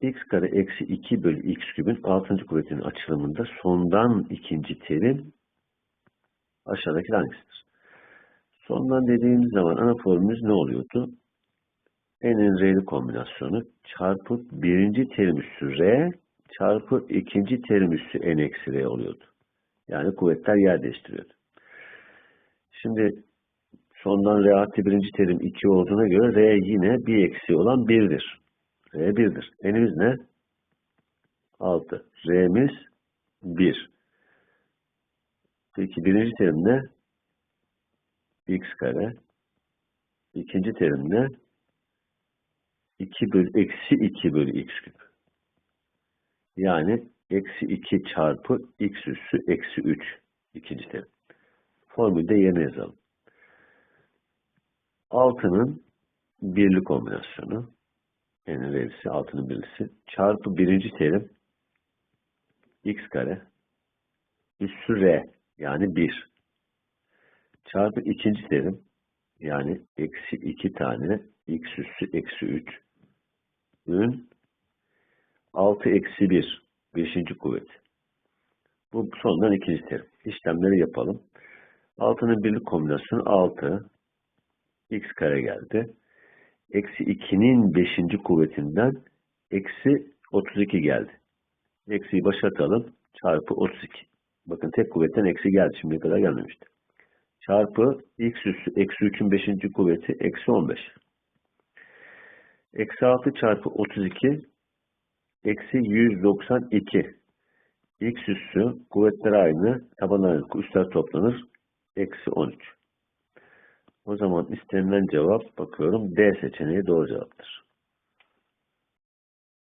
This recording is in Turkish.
x kare eksi 2 bölü x kübün 6. kuvvetinin açılımında sondan ikinci terim aşağıdaki hangisidir? Sondan dediğimiz zaman ana formülümüz ne oluyordu? n'in r'li kombinasyonu çarpı birinci terim üssü r çarpı ikinci terim üssü n eksi r oluyordu. Yani kuvvetler yer değiştiriyordu. Şimdi sondan r artı birinci terim 2 olduğuna göre r yine bir eksi olan 1'dir. R 1'dir. N'imiz ne? 6. R'miz 1. Peki birinci terim ne? x kare. İkinci terim ne? 2 bölü, eksi 2 bölü x küp. Yani eksi 2 çarpı x üssü eksi 3. ikinci terim. Formülde yerine yazalım. 6'nın birli kombinasyonu n'in verisi 6'nın birlisi çarpı birinci terim x kare üssü r yani 1 çarpı ikinci terim yani eksi 2 tane x üssü eksi 3 ün 6 eksi 1 beşinci kuvvet. Bu sondan ikinci terim. İşlemleri yapalım. 6'nın birlik kombinasyonu 6 x kare geldi. Eksi 2'nin beşinci kuvvetinden eksi 32 geldi. Eksiyi başa atalım. Çarpı 32. Bakın tek kuvvetten eksi geldi. Şimdiye kadar gelmemişti. Çarpı x üssü eksi 3'ün beşinci kuvveti eksi 15. Eksi 6 çarpı 32 eksi 192. X üssü kuvvetler aynı. Tabanlar üstler toplanır. Eksi 13. O zaman istenilen cevap bakıyorum D seçeneği doğru cevaptır.